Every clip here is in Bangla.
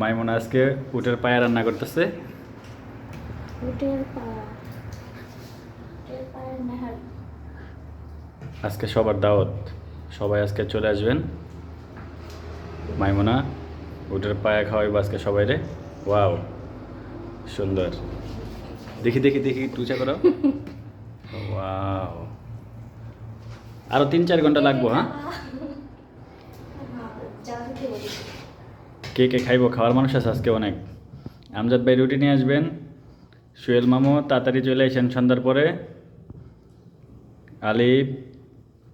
মাইমুনা আজকে উটের পায়ে রান্না করতেছে। আজকে সবার দাওয়াত। সবাই আজকে চলে আসবেন। মাইমুনা উটের পায়ে খাওয়াইবো আজকে সবাই রে ওয়াও সুন্দর। দেখি দেখি দেখি টুচা করো। ওয়াও। আরও তিন চার ঘণ্টা লাগবো হ্যাঁ? যা দিতে বলি। কে কে খাইবো খাওয়ার মানুষ আছে আজকে অনেক। আমজাদ ভাই রুটি নিয়ে আসবেন সুয়েল মামু তাড়াতাড়ি চলে আসেন সন্ধ্যার পরে। আলিফ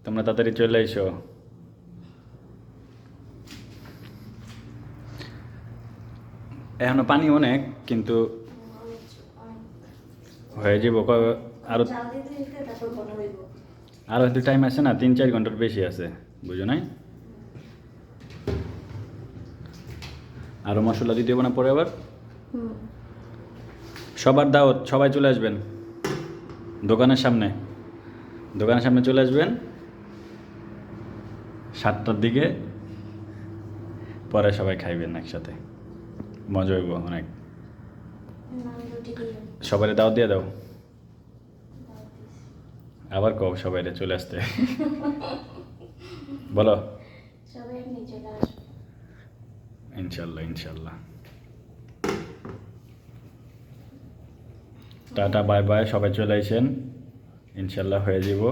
তোমরা তাড়াতাড়ি চলে এসো। এখনও পানি অনেক কিন্তু হয়ে যাব আরও আরও টাইম আছে না তিন চার ঘণ্টার বেশি আছে বুঝো নাই? আরও মশলা দিতে হবে না পরে আবার? সবার দাওয়াত সবাই চলে আসবেন? দোকানের সামনে? দোকানের সামনে চলে আসবেন? সাতটার দিকে? পরে সবাই খাইবেন একসাথে। মজা হইব অনেক। সবাই দাওয়াত দিয়ে দাও। আবার কও সবাই চলে আসতে। বলো সবাই এমনি চলে আসবে ইনশাল্লাহ ইনশাল্লাহ। টাটা বাই বাই সবাই চলে আসেন। ইনশাল্লাহ হয়ে যাব।